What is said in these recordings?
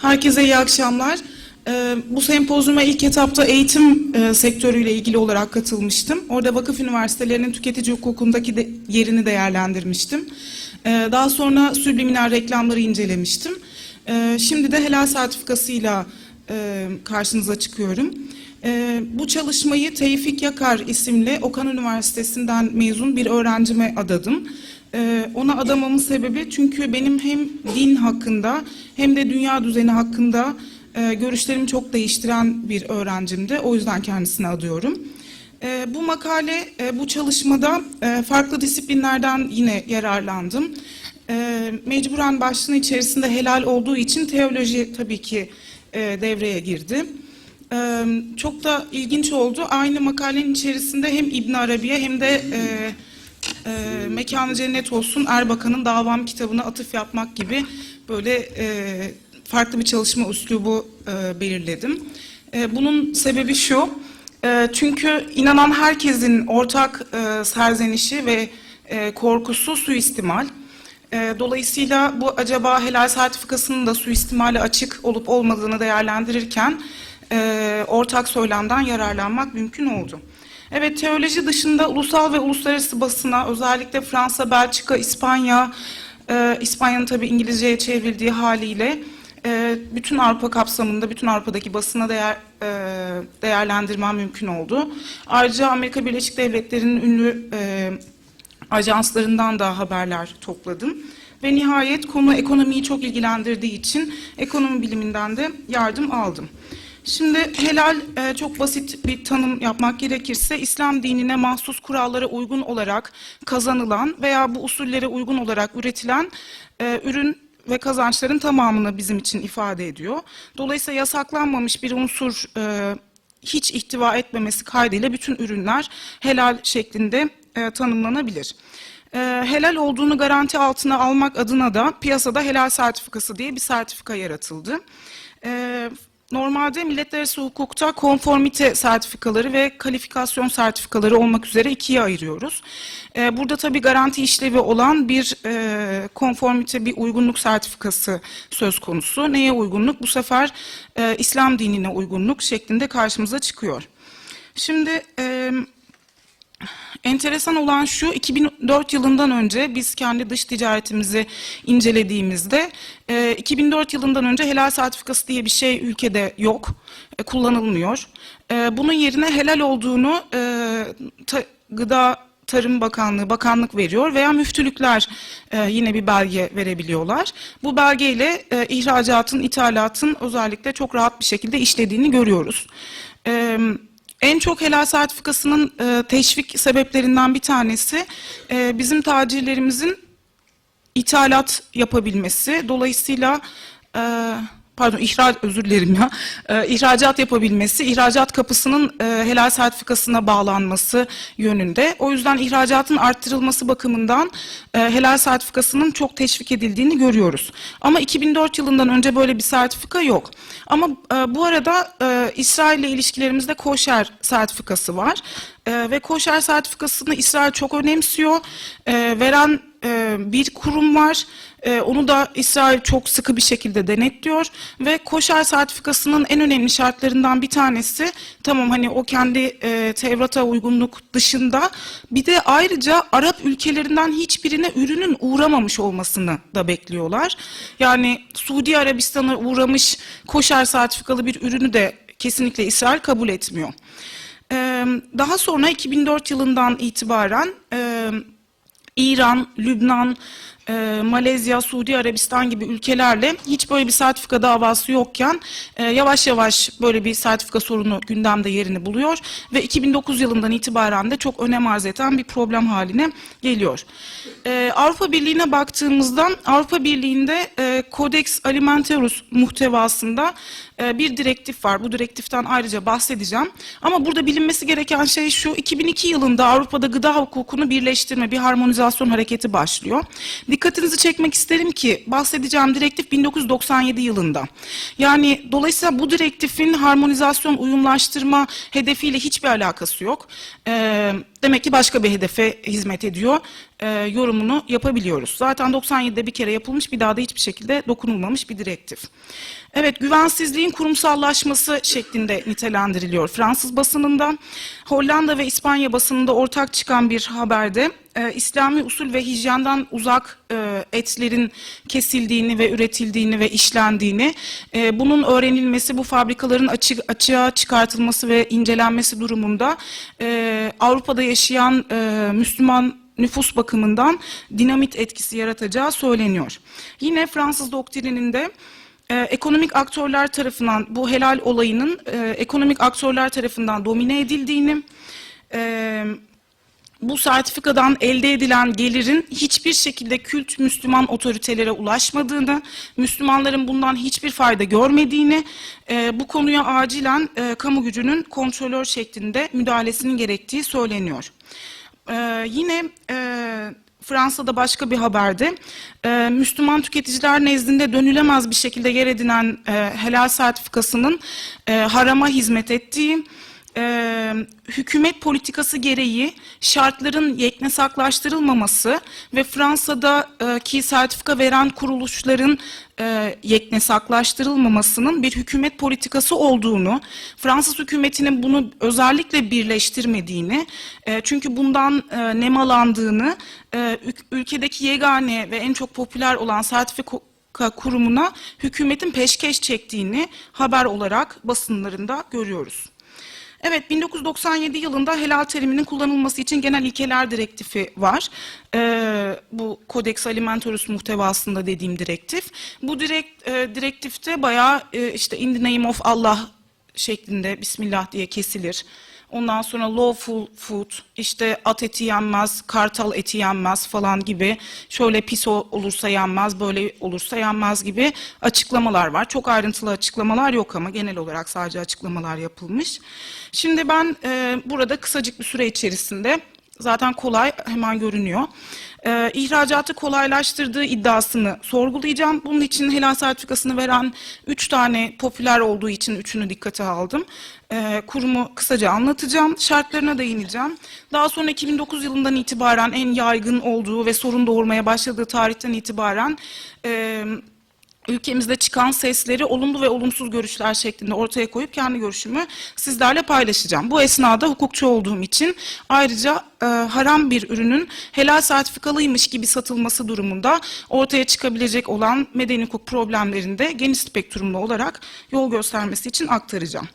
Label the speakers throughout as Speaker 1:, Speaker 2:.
Speaker 1: Herkese iyi akşamlar. Ee, Bu sempozyuma ilk etapta eğitim e, sektörüyle ilgili olarak katılmıştım. Orada vakıf üniversitelerinin tüketici hukukundaki de- yerini değerlendirmiştim. Ee, Daha sonra subliminal reklamları incelemiştim. Ee, Şimdi de helal sertifikasıyla e, karşınıza çıkıyorum. Bu çalışmayı Tevfik Yakar isimli Okan Üniversitesi'nden mezun bir öğrencime adadım. Ee, ona adamamın sebebi çünkü benim hem din hakkında hem de dünya düzeni hakkında e, görüşlerimi çok değiştiren bir öğrencimdi. O yüzden kendisine adıyorum. Ee, bu makale, e, bu çalışmada e, farklı disiplinlerden yine yararlandım. E, mecburen başlığın içerisinde helal olduğu için teoloji tabii ki e, devreye girdi. Çok da ilginç oldu. Aynı makalenin içerisinde hem İbn Arabi'ye hem de e, e, Mekanı Cennet Olsun Erbakan'ın Davam kitabına atıf yapmak gibi böyle e, farklı bir çalışma üslubu e, belirledim. E, bunun sebebi şu, e, çünkü inanan herkesin ortak e, serzenişi ve e, korkusu suistimal. E, dolayısıyla bu acaba helal sertifikasının da suistimale açık olup olmadığını değerlendirirken e, ortak söylemden yararlanmak mümkün oldu. Evet, teoloji dışında ulusal ve uluslararası basına, özellikle Fransa, Belçika, İspanya, e, İspanya'nın tabii İngilizceye çevrildiği haliyle e, bütün Avrupa kapsamında, bütün Avrupa'daki basına değer, e, değerlendirmem mümkün oldu. Ayrıca Amerika Birleşik Devletleri'nin ünlü e, ajanslarından da haberler topladım. Ve nihayet konu ekonomiyi çok ilgilendirdiği için ekonomi biliminden de yardım aldım. Şimdi helal e, çok basit bir tanım yapmak gerekirse İslam dinine mahsus kurallara uygun olarak kazanılan veya bu usullere uygun olarak üretilen e, ürün ve kazançların tamamını bizim için ifade ediyor. Dolayısıyla yasaklanmamış bir unsur e, hiç ihtiva etmemesi kaydıyla bütün ürünler helal şeklinde e, tanımlanabilir. E, helal olduğunu garanti altına almak adına da piyasada helal sertifikası diye bir sertifika yaratıldı. Normalde milletler arası hukukta konformite sertifikaları ve kalifikasyon sertifikaları olmak üzere ikiye ayırıyoruz. Ee, burada tabii garanti işlevi olan bir e, konformite, bir uygunluk sertifikası söz konusu. Neye uygunluk? Bu sefer e, İslam dinine uygunluk şeklinde karşımıza çıkıyor. Şimdi... E, Enteresan olan şu, 2004 yılından önce biz kendi dış ticaretimizi incelediğimizde, e, 2004 yılından önce helal sertifikası diye bir şey ülkede yok, e, kullanılmıyor. E, bunun yerine helal olduğunu e, Gıda Tarım Bakanlığı, bakanlık veriyor veya müftülükler e, yine bir belge verebiliyorlar. Bu belgeyle e, ihracatın, ithalatın özellikle çok rahat bir şekilde işlediğini görüyoruz. E, en çok helal sertifikasının e, teşvik sebeplerinden bir tanesi e, bizim tacirlerimizin ithalat yapabilmesi. Dolayısıyla e, pardon ihraç özür dilerim ya e, ihracat yapabilmesi, ihracat kapısının e, helal sertifikasına bağlanması yönünde. O yüzden ihracatın arttırılması bakımından e, helal sertifikasının çok teşvik edildiğini görüyoruz. Ama 2004 yılından önce böyle bir sertifika yok. Ama e, bu arada e, İsrail ile ilişkilerimizde koşer sertifikası var. E, ve koşer sertifikasını İsrail çok önemsiyor. E, veren e, bir kurum var. E, onu da İsrail çok sıkı bir şekilde denetliyor ve koşer sertifikasının en önemli şartlarından bir tanesi tamam hani o kendi e, Tevrat'a uygunluk dışında bir de ayrıca Arap ülkelerinden hiçbirine ürünün uğramamış olmasını da bekliyorlar. Yani Suudi Arabistan'a uğramış koşer sertifikalı bir ürünü de kesinlikle İsrail kabul etmiyor. Ee, Daha sonra 2004 yılından itibaren e, İran, Lübnan, e, Malezya, Suudi Arabistan gibi ülkelerle hiç böyle bir sertifika davası yokken e, yavaş yavaş böyle bir sertifika sorunu gündemde yerini buluyor ve 2009 yılından itibaren de çok önem arz eden bir problem haline geliyor. E, Avrupa Birliği'ne baktığımızda Avrupa Birliği'nde e, Codex Alimentarius muhtevasında e, bir direktif var. Bu direktiften ayrıca bahsedeceğim. Ama burada bilinmesi gereken şey şu, 2002 yılında Avrupa'da gıda hukukunu birleştirme, bir harmonizasyon hareketi başlıyor. Dikkatinizi çekmek isterim ki bahsedeceğim direktif 1997 yılında. Yani dolayısıyla bu direktifin harmonizasyon, uyumlaştırma hedefiyle hiçbir alakası yok. Ee, demek ki başka bir hedefe hizmet ediyor e, yorumunu yapabiliyoruz. Zaten 97'de bir kere yapılmış bir daha da hiçbir şekilde dokunulmamış bir direktif. Evet güvensizliğin kurumsallaşması şeklinde nitelendiriliyor Fransız basınından. Hollanda ve İspanya basınında ortak çıkan bir haberde e, İslami usul ve hijyenden uzak e, etlerin kesildiğini ve üretildiğini ve işlendiğini, e, bunun öğrenilmesi, bu fabrikaların açık, açığa çıkartılması ve incelenmesi durumunda e, Avrupa'da yaşayan e, Müslüman nüfus bakımından dinamit etkisi yaratacağı söyleniyor. Yine Fransız doktrininde e, ekonomik aktörler tarafından bu helal olayının e, ekonomik aktörler tarafından domine edildiğini, e, bu sertifikadan elde edilen gelirin hiçbir şekilde kült Müslüman otoritelere ulaşmadığını, Müslümanların bundan hiçbir fayda görmediğini, e, bu konuya acilen e, kamu gücünün kontrolör şeklinde müdahalesinin gerektiği söyleniyor. E, yine e, Fransa'da başka bir haberde e, Müslüman tüketiciler nezdinde dönülemez bir şekilde yer edinen e, helal sertifikasının e, harama hizmet ettiği, e, hükümet politikası gereği şartların yeknesaklaştırılmaması ve Fransa'daki sertifika veren kuruluşların e, yeknesaklaştırılmamasının bir hükümet politikası olduğunu, Fransız hükümetinin bunu özellikle birleştirmediğini, e, çünkü bundan e, nemalandığını, e, ül- ülkedeki yegane ve en çok popüler olan sertifika kurumuna hükümetin peşkeş çektiğini haber olarak basınlarında görüyoruz. Evet, 1997 yılında helal teriminin kullanılması için genel ilkeler direktifi var. Ee, bu Codex Alimentarius muhtevasında dediğim direktif. Bu direkt, e, direktifte bayağı e, işte in the name of Allah şeklinde Bismillah diye kesilir. Ondan sonra lawful food, işte at eti yenmez, kartal eti yenmez falan gibi, şöyle pis olursa yenmez, böyle olursa yenmez gibi açıklamalar var. Çok ayrıntılı açıklamalar yok ama genel olarak sadece açıklamalar yapılmış. Şimdi ben e, burada kısacık bir süre içerisinde zaten kolay hemen görünüyor. Ee, ihracatı kolaylaştırdığı iddiasını sorgulayacağım. Bunun için helal sertifikasını veren üç tane popüler olduğu için üçünü dikkate aldım. Ee, kurumu kısaca anlatacağım. Şartlarına değineceğim. Daha sonra 2009 yılından itibaren en yaygın olduğu ve sorun doğurmaya başladığı tarihten itibaren... E, ülkemizde çıkan sesleri olumlu ve olumsuz görüşler şeklinde ortaya koyup kendi görüşümü sizlerle paylaşacağım. Bu esnada hukukçu olduğum için ayrıca e, haram bir ürünün helal sertifikalıymış gibi satılması durumunda ortaya çıkabilecek olan medeni hukuk problemlerinde geniş spektrumlu olarak yol göstermesi için aktaracağım.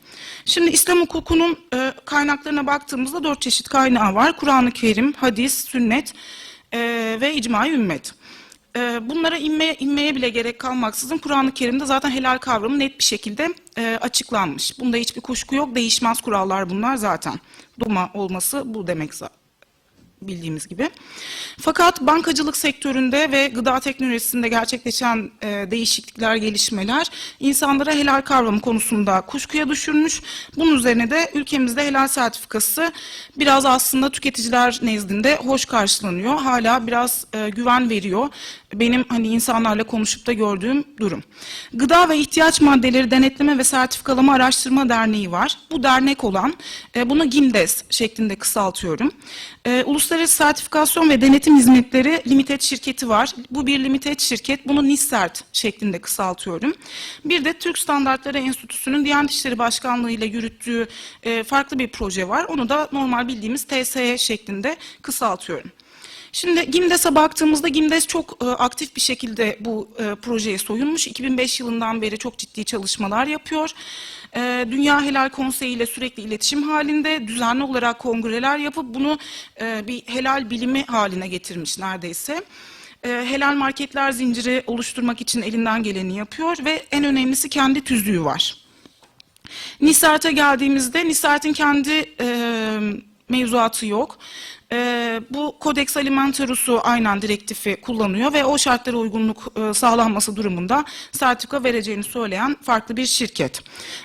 Speaker 1: Şimdi İslam hukukunun e, kaynaklarına baktığımızda dört çeşit kaynağı var. Kur'an-ı Kerim, hadis, sünnet e, ve icma-i ümmet. Ee, Bunlara inmeye, inmeye bile gerek kalmaksızın Kur'an-ı Kerim'de zaten helal kavramı net bir şekilde e, açıklanmış. Bunda hiçbir kuşku yok. Değişmez kurallar bunlar zaten. Doma olması bu demek zaten bildiğimiz gibi. Fakat bankacılık sektöründe ve gıda teknolojisinde gerçekleşen e, değişiklikler, gelişmeler insanlara helal kavramı konusunda kuşkuya düşürmüş. Bunun üzerine de ülkemizde helal sertifikası biraz aslında tüketiciler nezdinde hoş karşılanıyor. Hala biraz e, güven veriyor. Benim hani insanlarla konuşup da gördüğüm durum. Gıda ve ihtiyaç maddeleri denetleme ve sertifikalama araştırma derneği var. Bu dernek olan, e, bunu GİMDES şeklinde kısaltıyorum. E, Uluslararası Sertifikasyon ve Denetim Hizmetleri Limited şirketi var. Bu bir limited şirket. Bunu NISSERT şeklinde kısaltıyorum. Bir de Türk Standartları Enstitüsü'nün Diyanet İşleri Başkanlığı ile yürüttüğü e, farklı bir proje var. Onu da normal bildiğimiz TSE şeklinde kısaltıyorum. Şimdi GİMDES'e baktığımızda GİMDES çok e, aktif bir şekilde bu e, projeye soyunmuş. 2005 yılından beri çok ciddi çalışmalar yapıyor. E, Dünya Helal Konseyi ile sürekli iletişim halinde düzenli olarak kongreler yapıp bunu e, bir helal bilimi haline getirmiş neredeyse. E, helal marketler zinciri oluşturmak için elinden geleni yapıyor ve en önemlisi kendi tüzüğü var. Nisart'a geldiğimizde Nisart'ın kendi e, mevzuatı yok. E, bu Codex Alimentarius'u aynen direktifi kullanıyor ve o şartlara uygunluk e, sağlanması durumunda sertifika vereceğini söyleyen farklı bir şirket.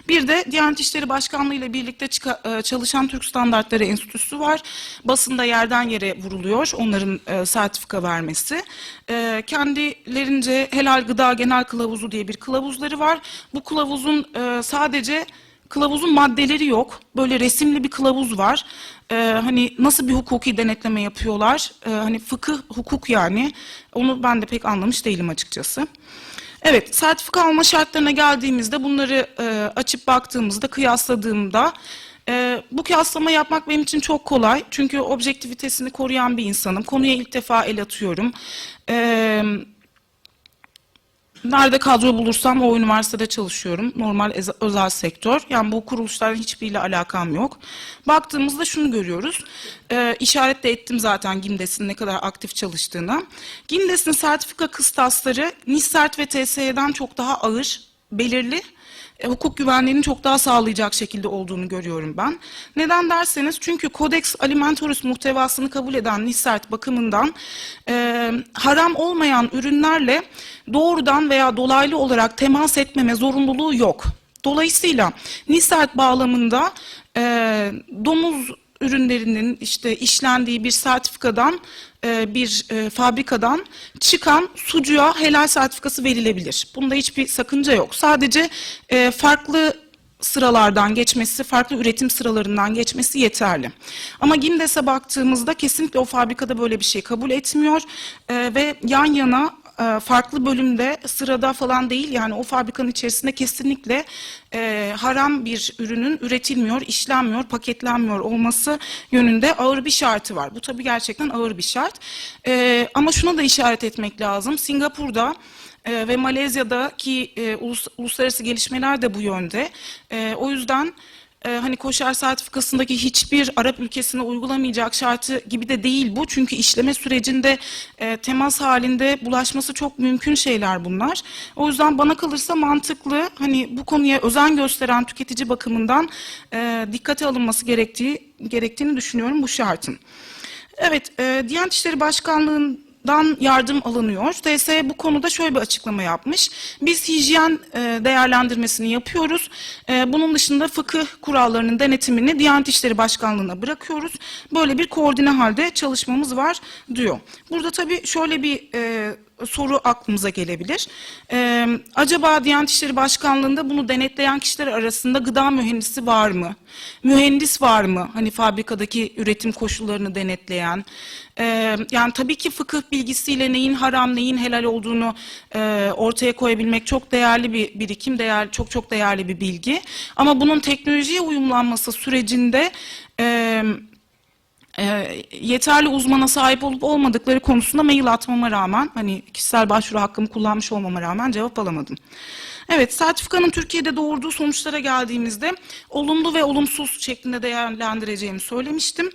Speaker 1: Bir de Diyanet İşleri Başkanlığı ile birlikte çıka- e, çalışan Türk Standartları Enstitüsü var. Basında yerden yere vuruluyor onların e, sertifika vermesi. E, kendilerince helal gıda genel kılavuzu diye bir kılavuzları var. Bu kılavuzun e, sadece kılavuzun maddeleri yok. Böyle resimli bir kılavuz var. Ee, hani nasıl bir hukuki denetleme yapıyorlar? Ee, hani fıkıh, hukuk yani. Onu ben de pek anlamış değilim açıkçası. Evet, sertifika alma şartlarına geldiğimizde bunları e, açıp baktığımızda, kıyasladığımda e, bu kıyaslama yapmak benim için çok kolay. Çünkü objektivitesini koruyan bir insanım. Konuya ilk defa el atıyorum. E, nerede kadro bulursam o üniversitede çalışıyorum. Normal özel sektör. Yani bu kuruluşların hiçbiriyle alakam yok. Baktığımızda şunu görüyoruz. E, işaret de ettim zaten GİMDES'in ne kadar aktif çalıştığını. GİMDES'in sertifika kıstasları NİSSERT ve TSE'den çok daha ağır, belirli e, hukuk güvenliğini çok daha sağlayacak şekilde olduğunu görüyorum ben. Neden derseniz çünkü Codex Alimentarius muhtevasını kabul eden NİSSERT bakımından e, haram olmayan ürünlerle doğrudan veya dolaylı olarak temas etmeme zorunluluğu yok. Dolayısıyla NİSSERT bağlamında e, domuz ürünlerinin işte işlendiği bir sertifikadan e, bir e, fabrikadan çıkan sucuğa helal sertifikası verilebilir. Bunda hiçbir sakınca yok. Sadece e, farklı sıralardan geçmesi, farklı üretim sıralarından geçmesi yeterli. Ama Gimdes'e baktığımızda kesinlikle o fabrikada böyle bir şey kabul etmiyor E, ve yan yana farklı bölümde sırada falan değil yani o fabrikanın içerisinde kesinlikle e, haram bir ürünün üretilmiyor, işlenmiyor, paketlenmiyor olması yönünde ağır bir şartı var. Bu tabii gerçekten ağır bir şart. E, ama şuna da işaret etmek lazım. Singapur'da e, ve Malezya'daki e, ulus, uluslararası gelişmeler de bu yönde. E, o yüzden e, hani koşar sertifikasındaki hiçbir Arap ülkesine uygulamayacak şartı gibi de değil bu. Çünkü işleme sürecinde e, temas halinde bulaşması çok mümkün şeyler bunlar. O yüzden bana kalırsa mantıklı hani bu konuya özen gösteren tüketici bakımından e, dikkate alınması gerektiği gerektiğini düşünüyorum bu şartın. Evet, e, Diyanet İşleri Başkanlığı'nın dan yardım alınıyor. TSE bu konuda şöyle bir açıklama yapmış. Biz hijyen e, değerlendirmesini yapıyoruz. E, bunun dışında fıkıh kurallarının denetimini Diyanet İşleri Başkanlığı'na bırakıyoruz. Böyle bir koordine halde çalışmamız var diyor. Burada tabii şöyle bir e, soru aklımıza gelebilir. E, acaba Diyanet İşleri Başkanlığı'nda bunu denetleyen kişiler arasında gıda mühendisi var mı? Mühendis var mı? Hani fabrikadaki üretim koşullarını denetleyen. E, yani tabii ki fıkıh bilgisiyle neyin haram neyin helal olduğunu e, ortaya koyabilmek çok değerli bir birikim, değer, çok çok değerli bir bilgi. Ama bunun teknolojiye uyumlanması sürecinde... E, e, yeterli uzmana sahip olup olmadıkları konusunda mail atmama rağmen hani kişisel başvuru hakkımı kullanmış olmama rağmen cevap alamadım. Evet, sertifikanın Türkiye'de doğurduğu sonuçlara geldiğimizde olumlu ve olumsuz şeklinde değerlendireceğimi söylemiştim.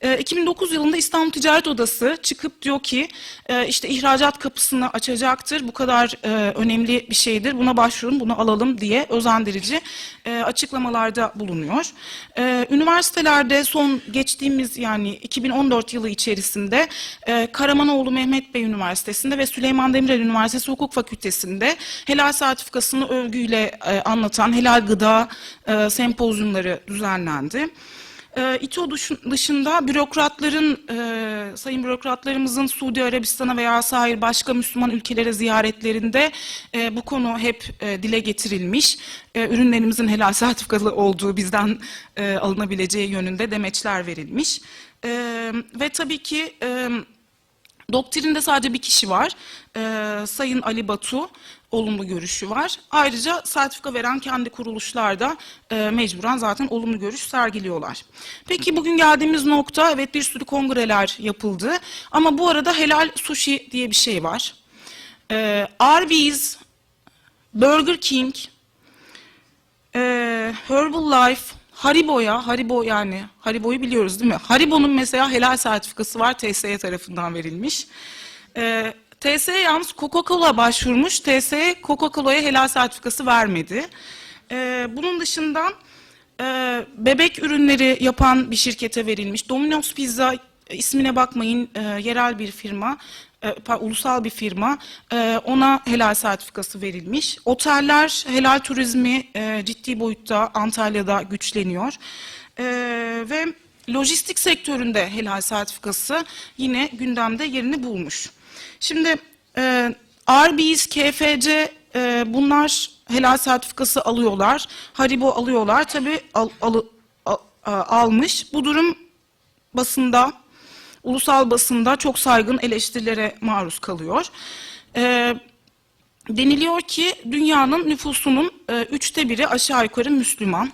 Speaker 1: E, 2009 yılında İstanbul Ticaret Odası çıkıp diyor ki e, işte ihracat kapısını açacaktır. Bu kadar e, önemli bir şeydir. Buna başvurun, bunu alalım diye özendirici e, açıklamalarda bulunuyor. E, üniversitelerde son geçtiğimiz yani 2014 yılı içerisinde e, Karamanoğlu Mehmet Bey Üniversitesi'nde ve Süleyman Demirel Üniversitesi Hukuk Fakültesi'nde helal sertifikasını övgüyle e, anlatan helal gıda e, sempozyumları düzenlendi. E, İTO dış- dışında bürokratların, e, sayın bürokratlarımızın Suudi Arabistan'a veya sair başka Müslüman ülkelere ziyaretlerinde e, bu konu hep e, dile getirilmiş. Ürünlerimizin helal sertifikalı olduğu bizden alınabileceği yönünde demeçler verilmiş. Ve tabii ki... Doktrinde sadece bir kişi var. Ee, Sayın Ali Batu olumlu görüşü var. Ayrıca sertifika veren kendi kuruluşlar da e, mecburen zaten olumlu görüş sergiliyorlar. Peki bugün geldiğimiz nokta evet bir sürü kongreler yapıldı. Ama bu arada helal sushi diye bir şey var. Ee, Arby's, Burger King, e, Herbalife, Haribo'ya, Haribo yani Haribo'yu biliyoruz değil mi? Haribo'nun mesela helal sertifikası var TSE tarafından verilmiş. E, TSE yalnız Coca-Cola başvurmuş. TSE Coca-Cola'ya helal sertifikası vermedi. E, bunun dışında e, bebek ürünleri yapan bir şirkete verilmiş. Domino's Pizza ismine bakmayın e, yerel bir firma e, ulusal bir firma e, ona helal sertifikası verilmiş. Oteller helal turizmi e, ciddi boyutta Antalya'da güçleniyor. E, ve lojistik sektöründe helal sertifikası yine gündemde yerini bulmuş. Şimdi e, Arby's, KFC e, bunlar helal sertifikası alıyorlar. Haribo alıyorlar. Tabii al, al- a- almış. Bu durum basında, ulusal basında çok saygın eleştirilere maruz kalıyor. E, deniliyor ki dünyanın nüfusunun e, üçte biri aşağı yukarı Müslüman.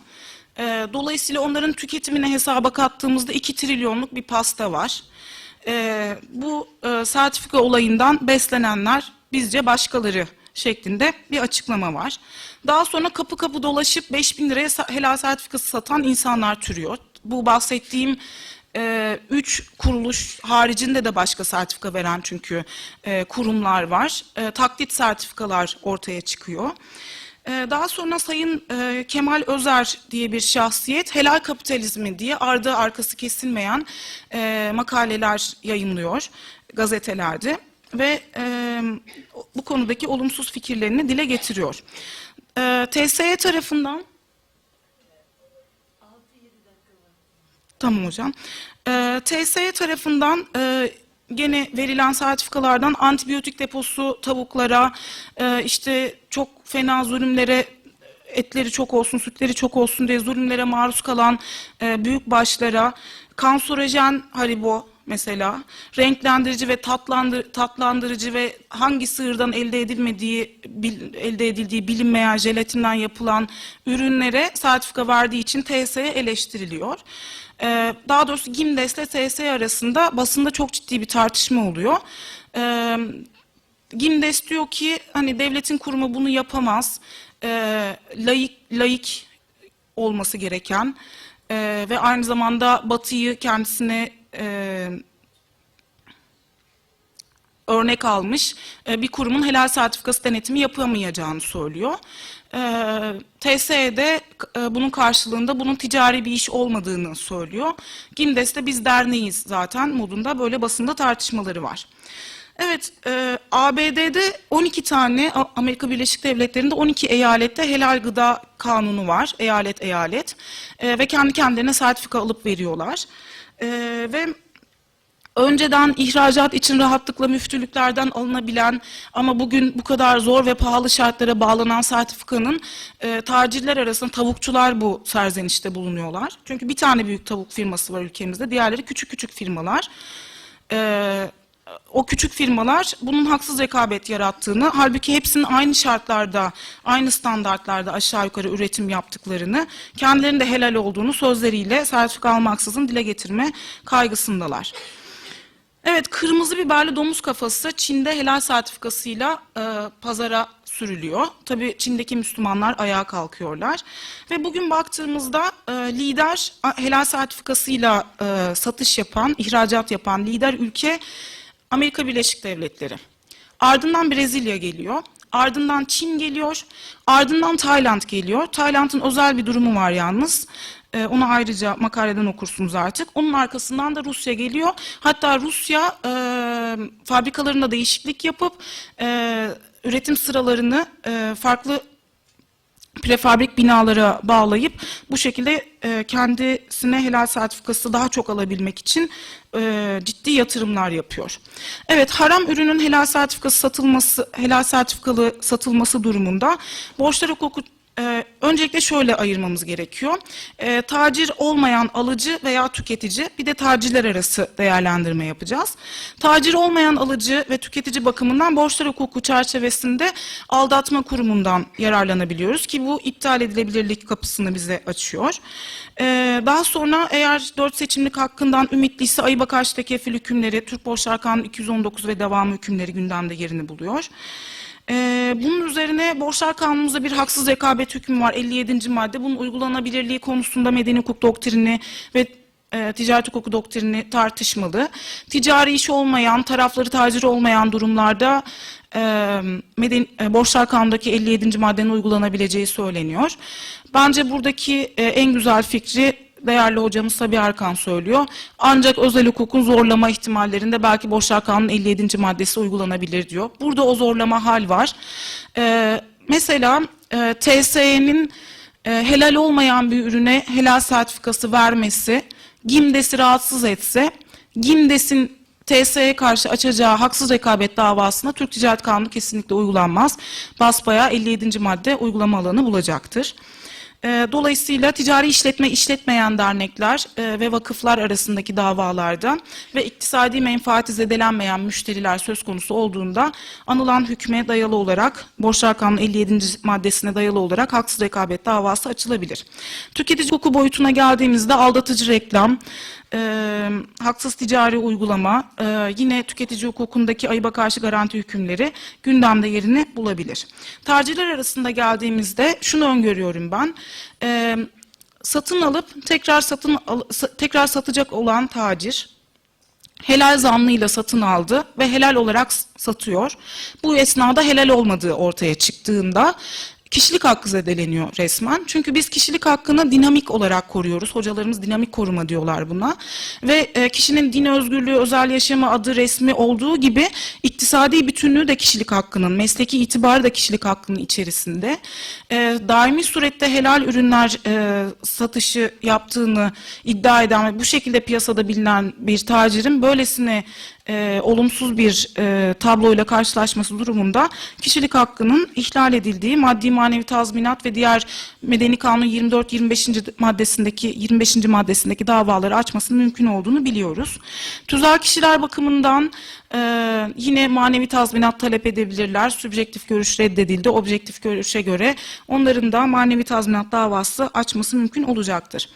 Speaker 1: E, dolayısıyla onların tüketimine hesaba kattığımızda 2 trilyonluk bir pasta var. E, bu e, sertifika olayından beslenenler bizce başkaları şeklinde bir açıklama var. Daha sonra kapı kapı dolaşıp 5000 liraya helal sertifikası satan insanlar türüyor. Bu bahsettiğim e, üç kuruluş haricinde de başka sertifika veren çünkü e, kurumlar var. E, taklit sertifikalar ortaya çıkıyor. E, daha sonra Sayın e, Kemal Özer diye bir şahsiyet helal kapitalizmi diye ardı arkası kesilmeyen e, makaleler yayınlıyor gazetelerde ve e, bu konudaki olumsuz fikirlerini dile getiriyor. TSE tarafından Tamam hocam. Ee, TSE tarafından gene verilen sertifikalardan antibiyotik deposu tavuklara, e, işte çok fena zulümlere, etleri çok olsun, sütleri çok olsun diye zulümlere maruz kalan e, büyük başlara, kanserojen haribo mesela, renklendirici ve tatlandır, tatlandırıcı ve hangi sığırdan elde edilmediği, bil- elde edildiği bilinmeyen jelatinden yapılan ürünlere sertifika verdiği için TSE eleştiriliyor. Ee, daha doğrusu GİMDES ile TSE arasında basında çok ciddi bir tartışma oluyor. Ee, GİMDES diyor ki hani devletin kurumu bunu yapamaz. Ee, laik, laik olması gereken e, ve aynı zamanda Batı'yı kendisine e, örnek almış e, bir kurumun helal sertifikası denetimi yapamayacağını söylüyor. E, TSE de e, bunun karşılığında bunun ticari bir iş olmadığını söylüyor. GİMDES de biz derneğiz zaten modunda böyle basında tartışmaları var. Evet, e, ABD'de 12 tane, Amerika Birleşik Devletleri'nde 12 eyalette helal gıda kanunu var, eyalet eyalet. E, ve kendi kendilerine sertifika alıp veriyorlar. E, ve önceden ihracat için rahatlıkla müftülüklerden alınabilen ama bugün bu kadar zor ve pahalı şartlara bağlanan sertifikanın e, tacirler arasında tavukçular bu serzenişte bulunuyorlar. Çünkü bir tane büyük tavuk firması var ülkemizde, diğerleri küçük küçük firmalar. E, o küçük firmalar bunun haksız rekabet yarattığını, halbuki hepsinin aynı şartlarda, aynı standartlarda aşağı yukarı üretim yaptıklarını, kendilerinin de helal olduğunu sözleriyle sertifika almaksızın dile getirme kaygısındalar. Evet, kırmızı biberli domuz kafası Çin'de helal sertifikasıyla e, pazara sürülüyor. Tabii Çin'deki Müslümanlar ayağa kalkıyorlar. Ve bugün baktığımızda e, lider helal sertifikasıyla e, satış yapan, ihracat yapan lider ülke Amerika Birleşik Devletleri. Ardından Brezilya geliyor. Ardından Çin geliyor. Ardından Tayland geliyor. Tayland'ın özel bir durumu var yalnız. Ee, onu ayrıca makaleden okursunuz artık. Onun arkasından da Rusya geliyor. Hatta Rusya e, fabrikalarında değişiklik yapıp e, üretim sıralarını e, farklı prefabrik binalara bağlayıp bu şekilde e, kendisine helal sertifikası daha çok alabilmek için e, ciddi yatırımlar yapıyor. Evet, haram ürünün helal sertifikası satılması, helal sertifikalı satılması durumunda borçlar hukuku e, öncelikle şöyle ayırmamız gerekiyor. E, tacir olmayan alıcı veya tüketici, bir de tacirler arası değerlendirme yapacağız. Tacir olmayan alıcı ve tüketici bakımından borçlar hukuku çerçevesinde aldatma kurumundan yararlanabiliyoruz ki bu iptal edilebilirlik kapısını bize açıyor. E, daha sonra eğer dört seçimlik hakkından ümitliyse ayıba karşı tekeffül hükümleri, Türk Borçlar Kanunu 219 ve devamı hükümleri gündemde yerini buluyor. Ee, bunun üzerine borçlar kanunumuzda bir haksız rekabet hükmü var 57. madde. Bunun uygulanabilirliği konusunda medeni hukuk doktrini ve e, ticaret hukuku doktrini tartışmalı. Ticari iş olmayan, tarafları tacir olmayan durumlarda e, medeni, e, borçlar kanundaki 57. maddenin uygulanabileceği söyleniyor. Bence buradaki e, en güzel fikri değerli hocamız Sabiha Erkan söylüyor. Ancak özel hukukun zorlama ihtimallerinde belki Borçlar Kanunu'nun 57. maddesi uygulanabilir diyor. Burada o zorlama hal var. Ee, mesela e, TSE'nin e, helal olmayan bir ürüne helal sertifikası vermesi, GİMDES'i rahatsız etse, GİMDES'in TSE'ye karşı açacağı haksız rekabet davasına Türk Ticaret Kanunu kesinlikle uygulanmaz. Basbayağı 57. madde uygulama alanı bulacaktır. E, Dolayısıyla ticari işletme işletmeyen dernekler e, ve vakıflar arasındaki davalarda ve iktisadi menfaati zedelenmeyen müşteriler söz konusu olduğunda anılan hükme dayalı olarak Borçlar Kanunu 57. maddesine dayalı olarak haksız rekabet davası açılabilir. Tüketici hukuku boyutuna geldiğimizde aldatıcı reklam, e, haksız ticari uygulama, e, yine tüketici hukukundaki ayıba karşı garanti hükümleri gündemde yerini bulabilir. Tercihler arasında geldiğimizde şunu öngörüyorum ben. E, satın alıp tekrar satın al- tekrar satacak olan tacir helal zanlıyla satın aldı ve helal olarak satıyor. Bu esnada helal olmadığı ortaya çıktığında kişilik hakkı zedeleniyor resmen. Çünkü biz kişilik hakkını dinamik olarak koruyoruz. Hocalarımız dinamik koruma diyorlar buna. Ve e, kişinin din özgürlüğü, özel yaşamı, adı, resmi olduğu gibi iktisadi bütünlüğü de kişilik hakkının, mesleki itibarı da kişilik hakkının içerisinde. E, daimi surette helal ürünler e, satışı yaptığını iddia eden ve bu şekilde piyasada bilinen bir tacirin böylesine e, olumsuz bir e, tabloyla karşılaşması durumunda kişilik hakkının ihlal edildiği maddi manevi tazminat ve diğer Medeni Kanun 24-25. maddesindeki 25. maddesindeki davaları açmasının mümkün olduğunu biliyoruz. Tüzel kişiler bakımından e, yine manevi tazminat talep edebilirler. Sübjektif görüş reddedildi. Objektif görüşe göre onların da manevi tazminat davası açması mümkün olacaktır.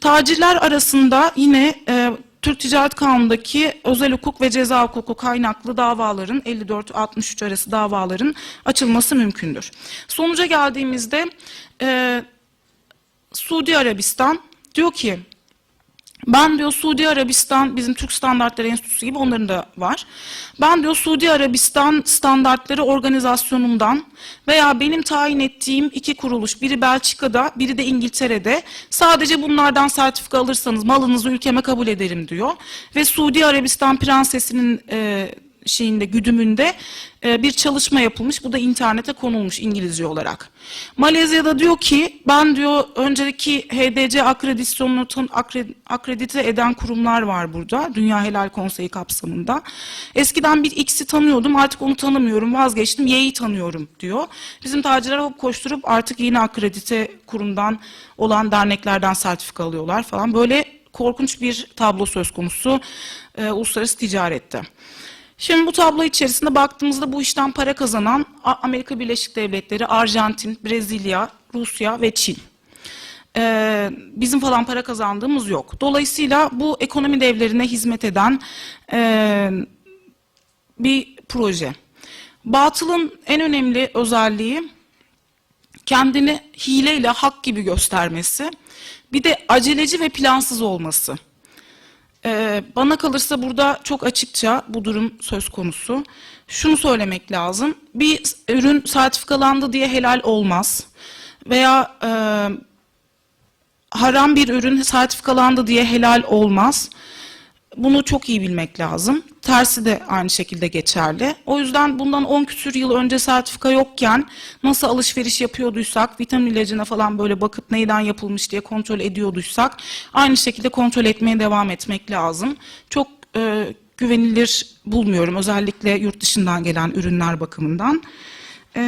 Speaker 1: Tacirler arasında yine e, Türk Ticaret Kanunu'ndaki özel hukuk ve ceza hukuku kaynaklı davaların 54-63 arası davaların açılması mümkündür. Sonuca geldiğimizde e, Suudi Arabistan diyor ki ben diyor Suudi Arabistan bizim Türk Standartları Enstitüsü gibi onların da var. Ben diyor Suudi Arabistan standartları organizasyonundan veya benim tayin ettiğim iki kuruluş biri Belçika'da biri de İngiltere'de sadece bunlardan sertifika alırsanız malınızı ülkeme kabul ederim diyor. Ve Suudi Arabistan prensesinin e, şeyinde güdümünde e, bir çalışma yapılmış. Bu da internete konulmuş İngilizce olarak. Malezya'da diyor ki ben diyor önceki HDC akreditasyonunu tan- akre- akredite eden kurumlar var burada. Dünya Helal Konseyi kapsamında. Eskiden bir X'i tanıyordum artık onu tanımıyorum vazgeçtim Y'yi tanıyorum diyor. Bizim tacirler hop koşturup artık yine akredite kurumdan olan derneklerden sertifika alıyorlar falan. Böyle korkunç bir tablo söz konusu e, uluslararası ticarette. Şimdi bu tablo içerisinde baktığımızda bu işten para kazanan Amerika Birleşik Devletleri, Arjantin, Brezilya, Rusya ve Çin. Ee, bizim falan para kazandığımız yok. Dolayısıyla bu ekonomi devlerine hizmet eden e, bir proje. Batılın en önemli özelliği kendini hileyle hak gibi göstermesi, bir de aceleci ve plansız olması. Ee, bana kalırsa burada çok açıkça bu durum söz konusu. Şunu söylemek lazım. Bir ürün sertifikalandı diye helal olmaz. Veya e, haram bir ürün sertifikalandı diye helal olmaz. Bunu çok iyi bilmek lazım. Tersi de aynı şekilde geçerli. O yüzden bundan 10 küsür yıl önce sertifika yokken nasıl alışveriş yapıyorduysak, vitamin ilacına falan böyle bakıp neyden yapılmış diye kontrol ediyorduysak aynı şekilde kontrol etmeye devam etmek lazım. Çok e, güvenilir bulmuyorum özellikle yurt dışından gelen ürünler bakımından. E,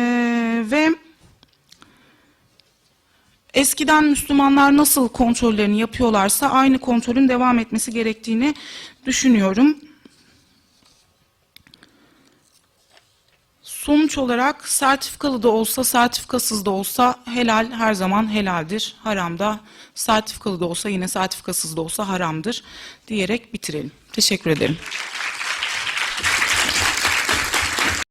Speaker 1: ve eskiden Müslümanlar nasıl kontrollerini yapıyorlarsa aynı kontrolün devam etmesi gerektiğini düşünüyorum. Sonuç olarak sertifikalı da olsa, sertifikasız da olsa helal her zaman helaldir. Haram da sertifikalı da olsa yine sertifikasız da olsa haramdır diyerek bitirelim. Teşekkür ederim.